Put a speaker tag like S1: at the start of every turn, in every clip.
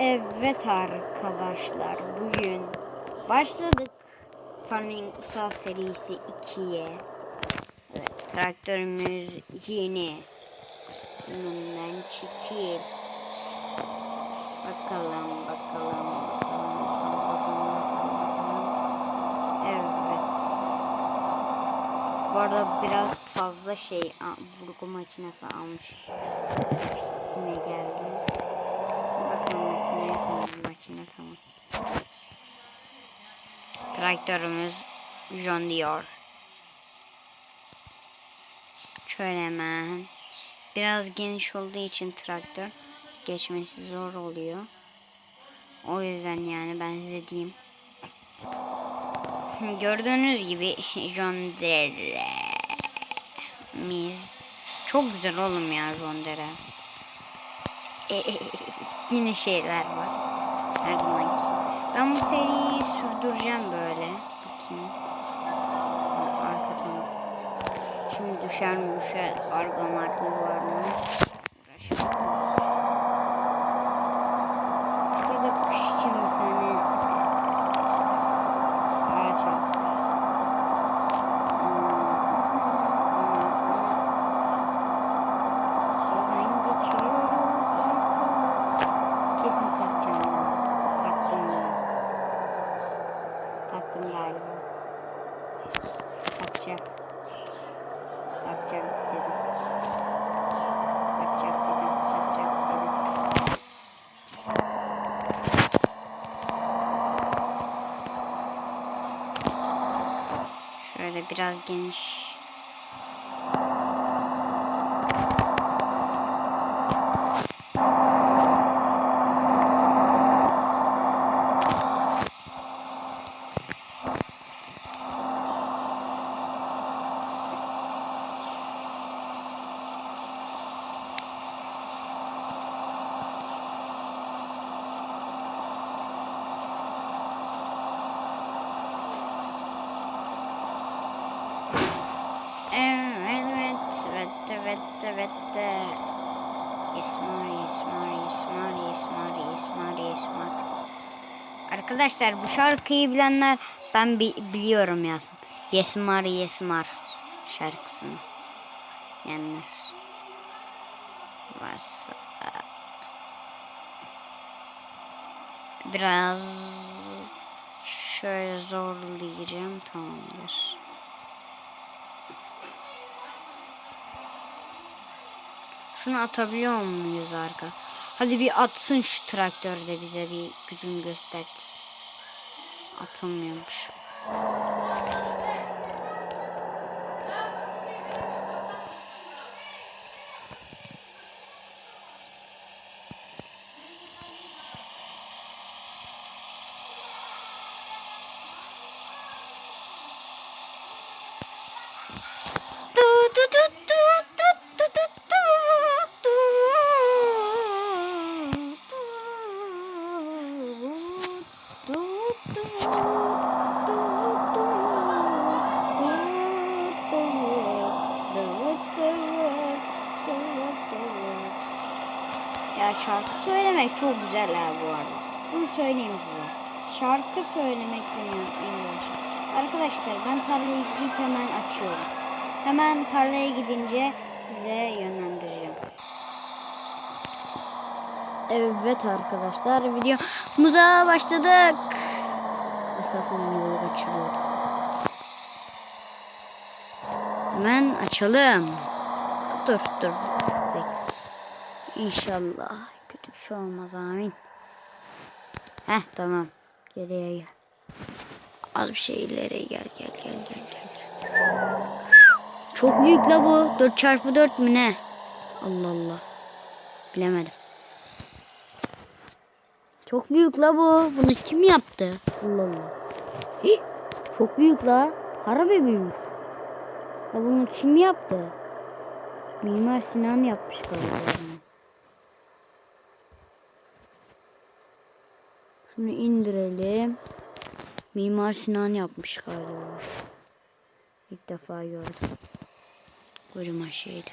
S1: Evet arkadaşlar bugün başladık Farming Ulusal serisi 2'ye. Evet, traktörümüz yeni. Önünden çıkayım. Bakalım bakalım bakalım. Evet. Bu arada biraz fazla şey burgu makinesi almış. Ne geldi? Makine tamam makine tamam. Traktörümüz John Deere. Şöyle hemen. Biraz geniş olduğu için traktör geçmesi zor oluyor. O yüzden yani ben size diyeyim. Gördüğünüz gibi John Deere'miz çok güzel oğlum ya John Deere. Yine şeyler var. Her zamanki. Ben bu seriyi sürdüreceğim böyle. Bakayım. Arkadan. Şimdi düşer mi düşer. Karga marka var mı? Uğraşalım. Burada kuş için bir tane ağaç var. Oradan geçiyorum. Kesin takacağım ben. Taktım ya. Taktım galiba. Takacak. Takacak dedim. Takacak dedim. Takacak dedim. Şöyle biraz geniş. Evet, evet, evet, evet, evet. Yesmar, yesmar, yesmar, yesmar, yesmar, yesmar. Arkadaşlar bu şarkıyı bilenler ben bi- biliyorum yazsın. Yesmar, yesmar şarkısını. Bilenler varsa. Biraz şöyle zorlayacağım tamamdır. Şunu atabiliyor muyuz arka? Hadi bir atsın şu traktör de bize bir gücünü göstert. Atılmıyormuş. Çok güzel ha bu arada. Bunu söyleyeyim size. Şarkı söylemek dünyanın en güzel şey. Arkadaşlar ben tarlayı gidip hemen açıyorum. Hemen tarlaya gidince size yönlendireceğim. Evet arkadaşlar videomuza başladık. Kalsın yolu kaçırıyordum. Hemen açalım. Dur dur. İnşallah kötü bir şey olmaz amin. Heh tamam. Geriye gel. Az bir şey ileri gel gel gel gel gel. Çok büyük la bu. 4 çarpı 4 mü ne? Allah Allah. Bilemedim. Çok büyük la bu. Bunu kim yaptı? Allah Allah. Hi, çok büyük la. Harabe büyük. Ya bunu kim yaptı? Mimar Sinan yapmış galiba. Şunu indirelim. Mimar Sinan yapmış galiba. İlk defa gördüm. Kocaman şeydi.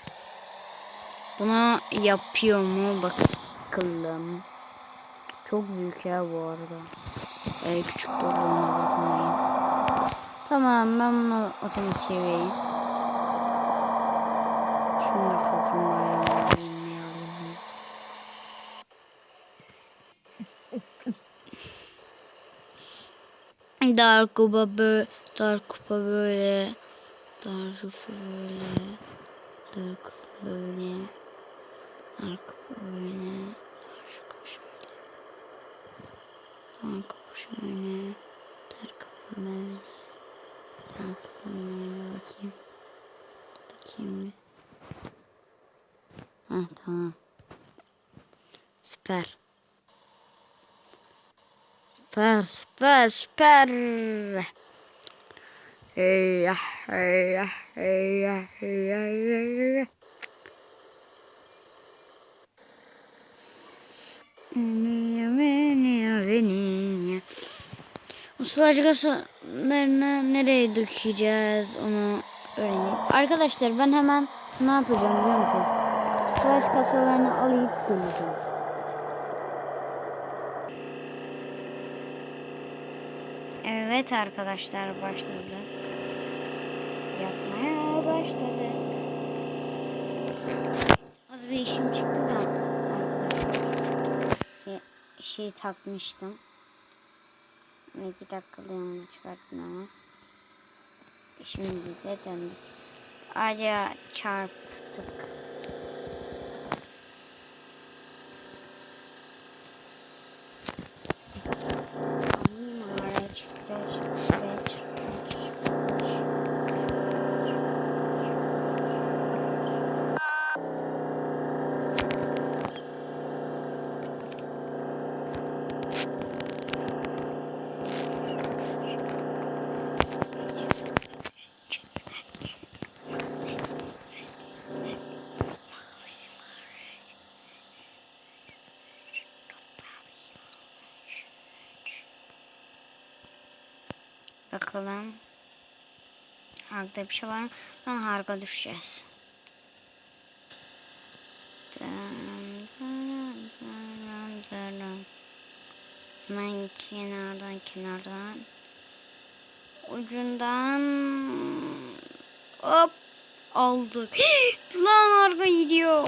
S1: Buna yapıyor mu bakalım. Çok büyük ya bu arada. Ee, küçük de olduğuna bakmayın. Tamam ben bunu otomatiğe vereyim. Şunu da kaplumbağaya Dar kupa böyle, dar kupa böyle, dar kupa böyle, dar kupa böyle, dar kupa böyle, dar kupa şöyle, dar kupa şöyle, dar kupa böyle, dar kupa böyle bakayım, bakayım bir. Heh tamam. Süper. Süper süper süper. Eyvah eyvah eyvah eyvah eyvah. Bu sularcı gasalarını nereye dökeceğiz onu öğreneyim. Arkadaşlar ben hemen ne yapacağım biliyor musun? Sıvaç kasalarını alayım geleceğim. Evet arkadaşlar başladı. Yapmaya başladık. Az bir işim çıktı da arkadaşlar. Şey takmıştım. İki dakikalığına çıkarttım ama. Şimdi de döndük. Ağaca çarptık. Araç, araç, araç, Bakalım. Harika bir şey var mı? Lan harika düşeceğiz. Hemen kenardan kenardan ucundan hop aldık. Lan harika gidiyor.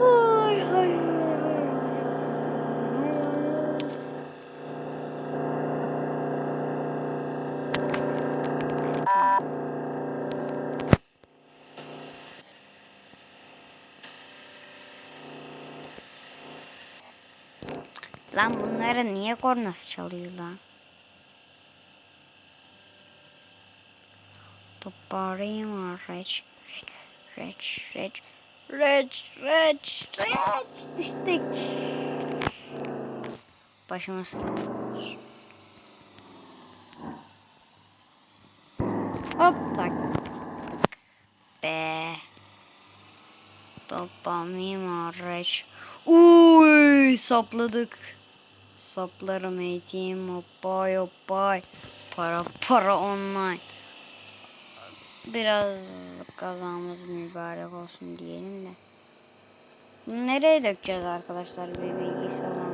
S1: Ay, ay, ay, ay, ay. Lan bunları niye kornası çalıyor lan? Toparlayayım reç. Reç, reç, reç, reç, reç. Düştük. Başımız. Hop tak. Be. Toparlayayım reç. Uy sapladık. Saplarım eğitim hoppay hoppay. Para para online. Biraz kazamız mübarek olsun diyelim de. Nereye dökeceğiz arkadaşlar bir bilgisi olan?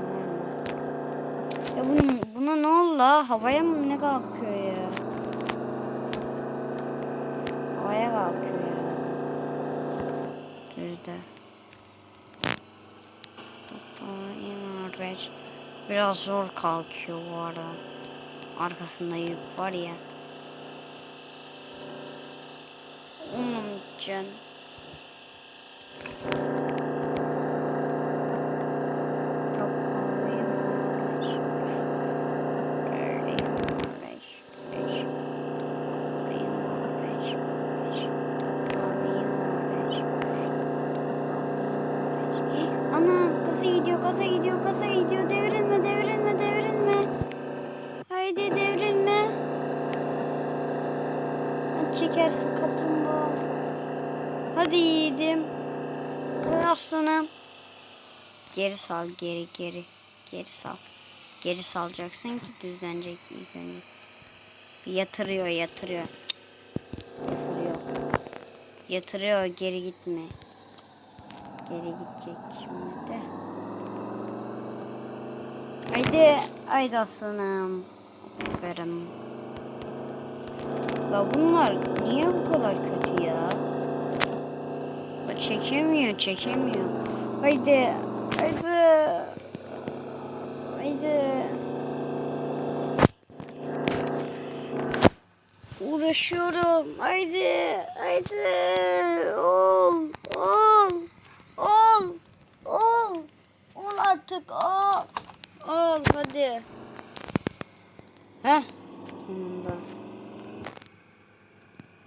S1: Ya bunun, buna ne oldu la? Havaya mı ne kalkıyor ya? Havaya kalkıyor ya. Düzde. Reç. Biraz zor kalkıyor bu arada. Arkasında yük var ya. Onun için. Ana kasa gidiyor kasa gidiyor kasa gidiyor devrilme devrilme devrilme haydi devrilme Hadi çekersin kaplumbağa hadi yiğidim hadi aslanım geri sal geri geri Geri sal. Geri salacaksın ki düzlenecek ilk yatırıyor yatırıyor. Yatırıyor. Yatırıyor geri gitme. Geri gidecek şimdi de. Haydi. Haydi aslanım. Aferin. La bunlar niye bu kadar kötü ya? Çekemiyor çekemiyor. Haydi. Haydi. Haydi. Uğraşıyorum. Haydi. Haydi. Ol. Ol. Ol. Ol. Ol artık. Ol. Ol hadi. Heh. Sonunda.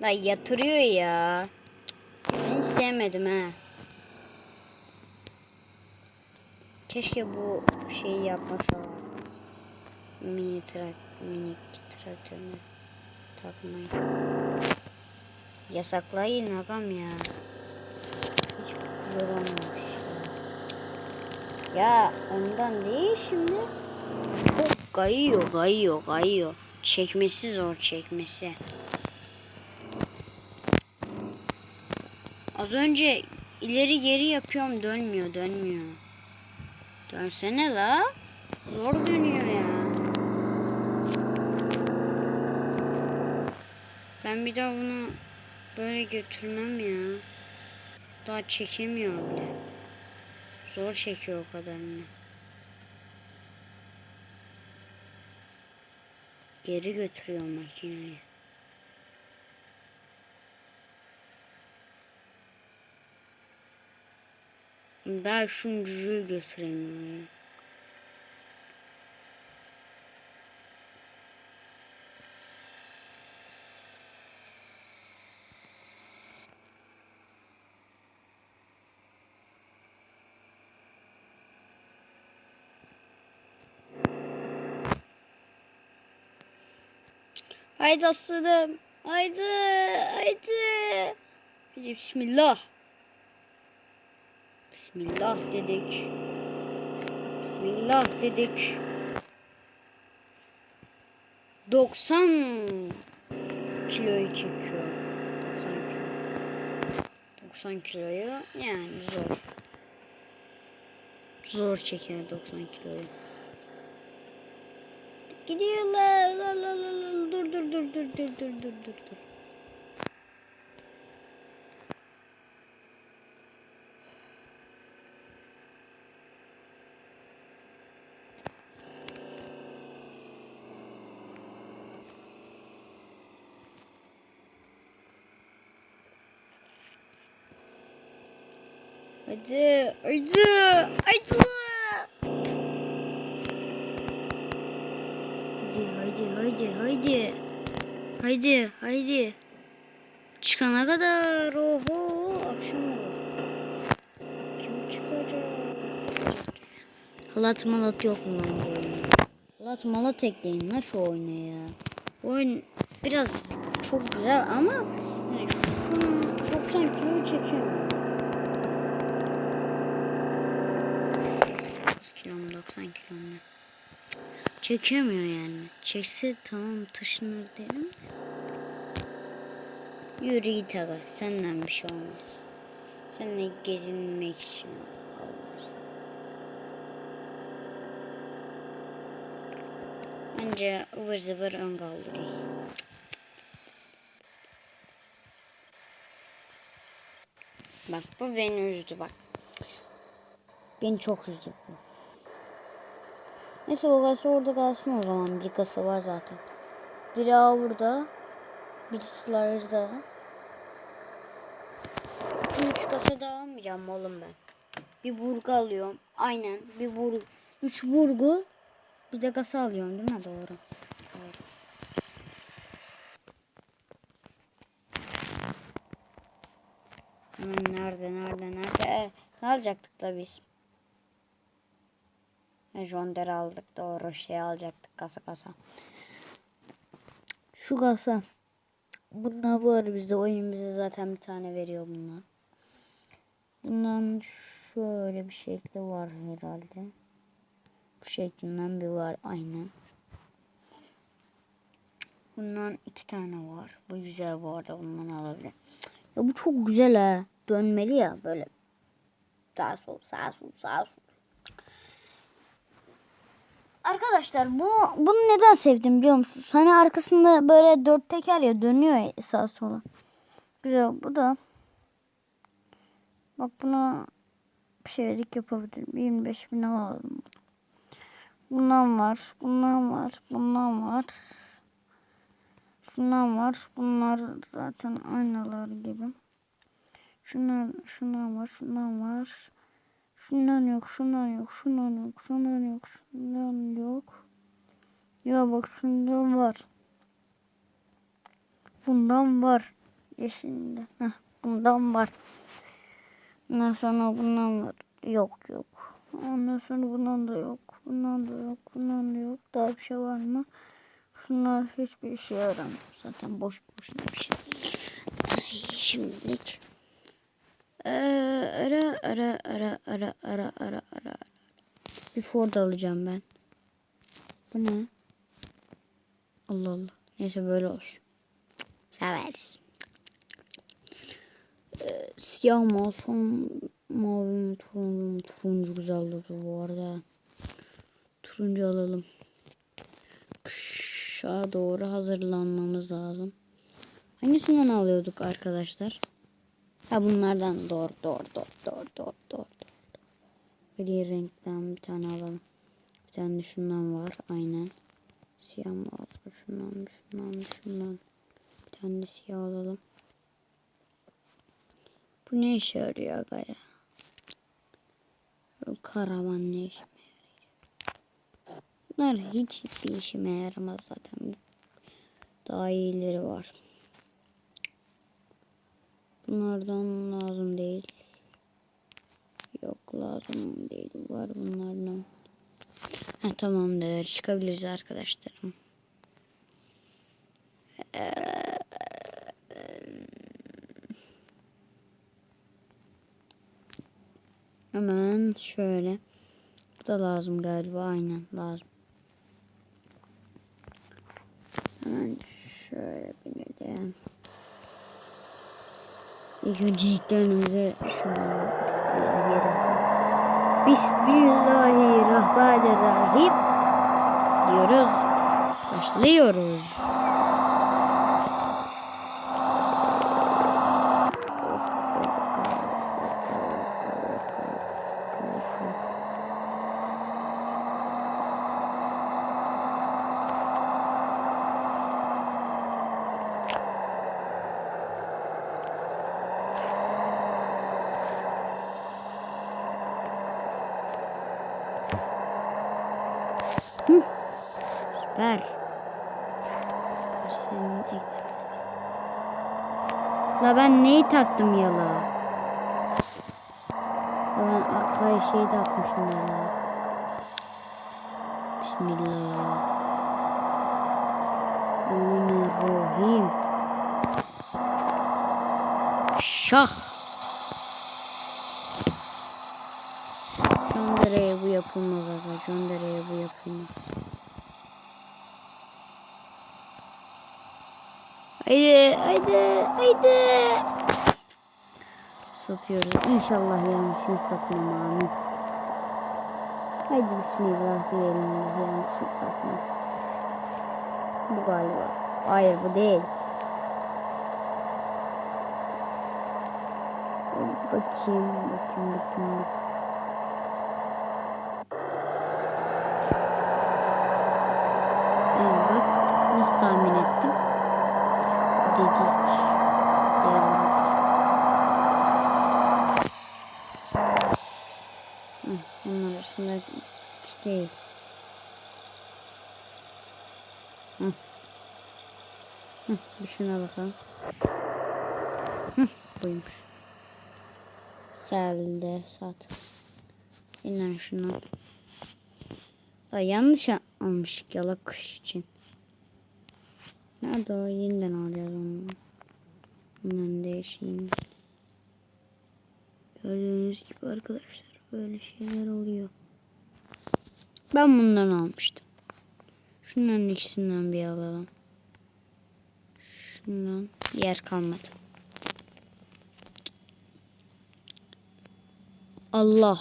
S1: La yatırıyor ya. Ben sevmedim ha. Keşke bu şeyi yapmasalar. Mini trak, minik traktörünü takmayı. Yasaklayın agam ya. Hiç güzel olmamış ya. Ya ondan değil şimdi. Çok kayıyor, kayıyor, kayıyor. Çekmesi zor çekmesi. Az önce ileri geri yapıyorum dönmüyor, dönmüyor. Dönsene la. Zor dönüyor ya. Ben bir daha bunu böyle götürmem ya. Daha çekemiyor bile. Zor çekiyor o kadarını. Geri götürüyor makineyi. Daha cücüğü götüremiyor. Haydi aslanım. Haydi. Haydi. Bismillah. Bismillah dedik. Bismillah dedik. 90 kiloyu çekiyor. 90 kilo. 90 kiloyu yani zor. Zor çeker 90 kiloyu. Gidiyorlar. La la la la. Dur dur dur dur dur dur dur dur dur. Hadi, hadi, hadi. Haydi, haydi, haydi. Haydi, haydi. Çıkana kadar, oho, akşam olur. Kim çıkacak? Halat malat yok mu lan bu oyunda? Halat malat ekleyin lan şu oyuna ya. Bu oyun biraz çok güzel ama yani şu 90 kilo çekiyor. Kilo mu 90 kilo mu? Çekemiyor yani. Çekse tamam taşınır derim de. Yürü git aga. Senden bir şey olmaz. Seninle gezinmek için olmaz. Bence ıvır zıvır ön kaldırıyor. Bak bu beni üzdü bak. Beni çok üzdü bu. Neyse o kasa orada kalsın o zaman. Bir kasa var zaten. Biri burada. Birisi larıda. Üç kasa daha almayacağım oğlum ben. Bir burgu alıyorum. Aynen bir burgu. Üç burgu. Bir de kasa alıyorum değil mi? Doğru. Hemen nerede nerede nerede? Ee, ne alacaktık da biz? Jonder aldık doğru şey alacaktık kasa kasa. Şu kasa. Bunlar var bizde oyun bize zaten bir tane veriyor bunlar. Bundan şöyle bir şekli var herhalde. Bu şeklinden bir var aynen. Bundan iki tane var. Bu güzel bu arada bundan alabilirim. Ya bu çok güzel ha. Dönmeli ya böyle. Sağ sol sağ sol sağ sol. Arkadaşlar bu bunu neden sevdim biliyor musunuz? Hani arkasında böyle dört teker ya dönüyor ya sağa sola. Güzel bu da. Bak buna bir şeylik yapabilirim. 25 bin alalım. Bundan var. Bundan var. Bundan var. Şundan var. Bunlar zaten aynalar gibi. Şunlar, şundan var. Şundan var. Şundan yok. Şundan yok. Şundan yok. Şundan yok. Şundan yok. Ya bak şundan var. Bundan var. Yeşilinde. Heh, bundan var. Ondan sonra bundan var. Yok yok. Ondan sonra bundan da yok. Bundan da yok. Bundan da yok. Daha bir şey var mı? Şunlar hiçbir işe yaramıyor. Zaten boş boşuna bir şey. Şimdilik. Ara ara ara ara ara ara ara. Bir Ford alacağım ben. Bu ne? Allah Allah. Neyse böyle olsun. Severiz. Ee, siyah mı mavi mi turuncu mu? Turuncu güzel durdu bu arada. Turuncu alalım. Kışa doğru hazırlanmamız lazım. Hangisinden alıyorduk arkadaşlar? Ha bunlardan doğru doğru doğru doğru doğru doğru. Gri renkten bir tane alalım. Bir tane de şundan var aynen. Siyah mı olsun şundan şundan şundan. Bir tane de siyah alalım. Bu ne işe yarıyor aga ya? Bu karavan ne işime yarayacak? Bunlar hiç bir işime yaramaz zaten. Daha iyileri var. Bunlardan lazım değil. Yok lazım değil. Var bunlardan. Ha, tamamdır. Çıkabiliriz arkadaşlarım. Hemen şöyle. Bu da lazım galiba. Aynen lazım. Hemen şöyle binelim. İlk öncelikle önümüze Bismillahirrahmanirrahim diyoruz. Başlıyoruz. Süper. Senin ek- La ben neyi taktım ya la? La ben arkaya şey takmışım ya la. Bismillah. Bismillahirrahmanirrahim. Şah. Şu an dereye bu yapılmaz aga. Şu an dereye bu yapılmaz. Haydi, haydi, haydi. Satıyoruz. İnşallah yanlışını satmam amin. Haydi bismillah diyelim yanlışını satmam. Bu galiba. Hayır bu değil. Bakayım, bakayım, bakayım. Evet, bak nasıl tahmin ettim. Dedik. Değil. Hı, Arasında hiç değil. Hı. Hı, bir şuna bakalım. Hı, buymuş. Selde sat. İnan şunu. Da yanlış almış yalak kuş için. Nerede o? Yeniden alacağız onu. Bunların değişiğini. Gördüğünüz gibi arkadaşlar böyle şeyler oluyor. Ben bundan almıştım. Şunların ikisinden bir alalım. Şundan yer kalmadı. Allah.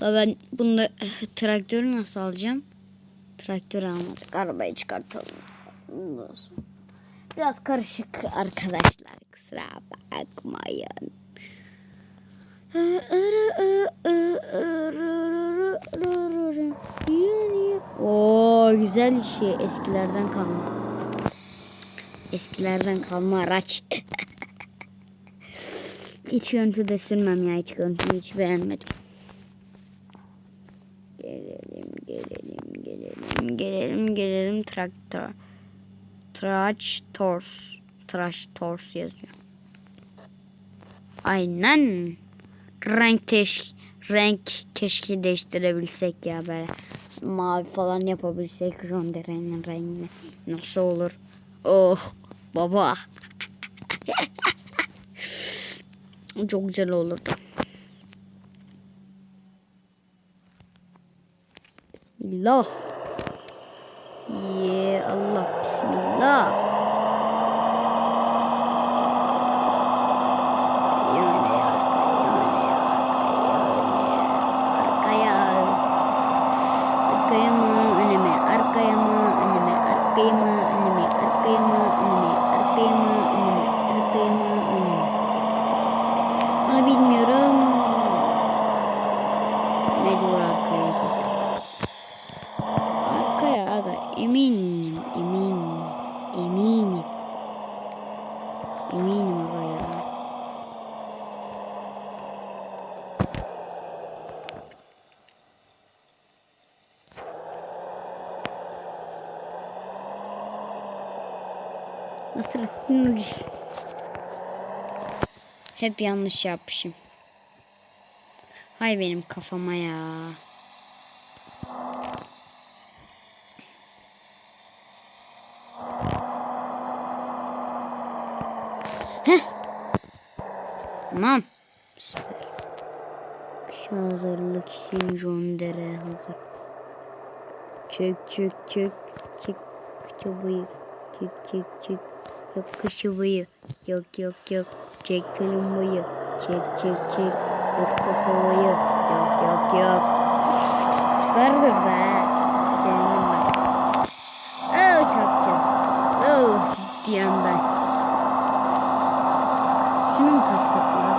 S1: Da ben bunda eh, traktörü nasıl alacağım? Traktörü almadık. Arabayı çıkartalım. Biraz karışık arkadaşlar. Kusura bakmayın. Oo güzel işi eskilerden kalma. Eskilerden kalma araç. hiç görüntü de sürmem ya hiç görüntüyü hiç beğenmedim. Gelelim gelelim gelelim gelelim gelelim traktör. Traç tors. Traş tors yazıyor. Aynen. Renk teş renk keşke değiştirebilsek ya böyle mavi falan yapabilsek ronderenin rengini nasıl olur? Oh baba. Çok güzel olurdu. Bismillah. Ye Allah bismillah. Yani arkaya arkaya mı öne mi arkaya mı öne mi arkaya mı öne mi arkaya mı öne mi arkaya mı öne mi arkaya mı öne mi Onu bilmiyorum. Mecbur arkaya kesin. Arkaya aga eminim eminim eminim. Eminim aga ya. Nasrettin Hoca. Hep yanlış yapmışım. Hay benim kafama ya. Heh. Tamam. Süper. Kış hazırlık için Jondere hazır. Çök çök çök çek çabayı. Çek çek çek. Yok kışı bıyı. Yok yok yok. Çek külün bıyı. Çek çek çek. Kısa bıyı. Yok yok yok. Süperdir be. Sevindim ben. Oh çarpacağız. Oh diyen ben. Şunu mu taksak ya?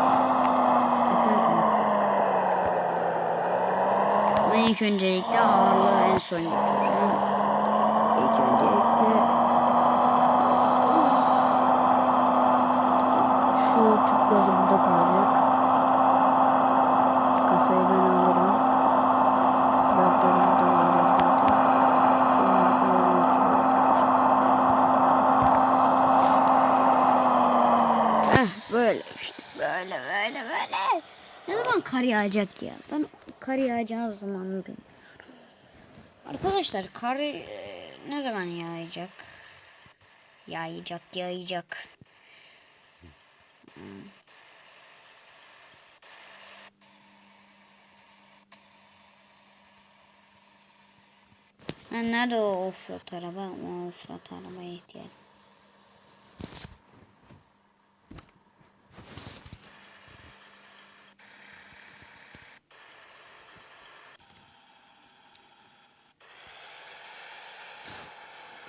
S1: Ama ilk öncelikle ağırlığı en son götüreceğim. İlk öncelikle şu tüp gazı burada kalacak. Kasayı ben alırım. Traktör burada kalacak zaten. Şunları koyalım, götürüyoruz. Eh böyle işte böyle böyle böyle. Ne zaman kar yağacak ya? Ben kar yağacağı zaman bilmiyorum. Arkadaşlar kar e, ne zaman yağacak? Yağacak yağacak. Hmm. Ha, nerede o offroad araba? O offroad arabaya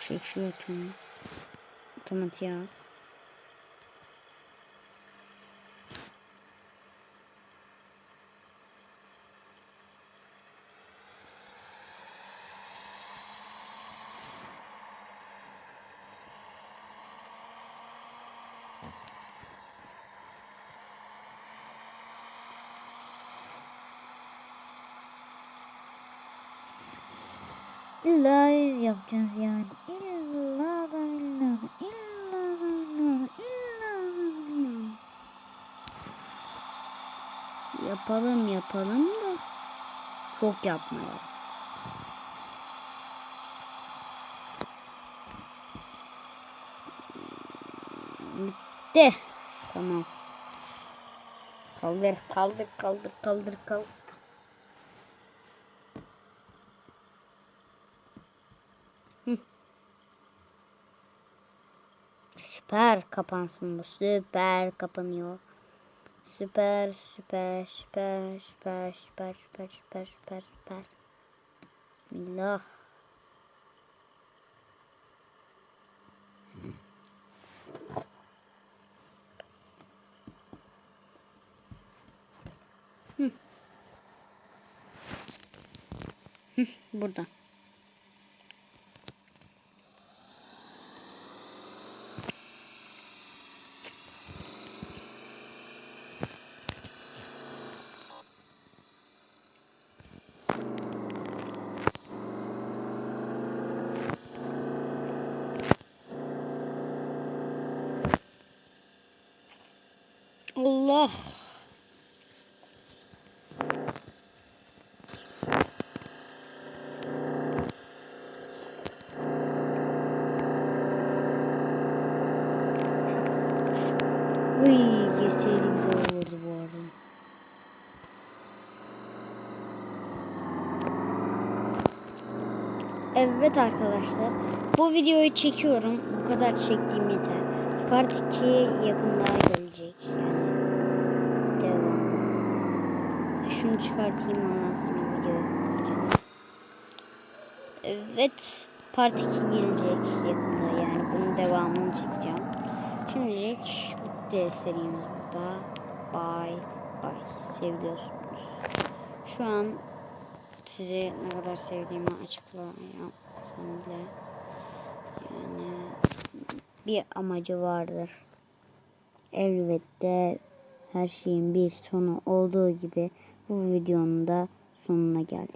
S1: ihtiyaç. Çek şu otomu. Otomatiğe al. İlla yapacağız yani. İlla da illa da illa da illa da illa da illa. Yapalım yapalım da çok yapmayalım. Bitti. Tamam. Kaldır kaldır kaldır kaldır kaldır. Süper kapansın bu. Süper kapanıyor. Süper süper süper süper süper süper süper süper süper. Bismillah. Hı. Hı, Burada. Allah. Uy, geçseydi güzel olurdu bu arada. Evet arkadaşlar. Bu videoyu çekiyorum. Bu kadar çektiğim yeter. Part 2 yakında gelecek. Yani devam. Şunu çıkartayım ondan sonra video yapacağım. Evet. Part 2 gelecek yakında. Yani bunun devamını çekeceğim. Şimdilik bitti serimiz burada. Bye bye. Seviyorsunuz. Şu an sizi ne kadar sevdiğimi açıklamasam bile yani bir amacı vardır. Elbette her şeyin bir sonu olduğu gibi bu videonun da sonuna geldik.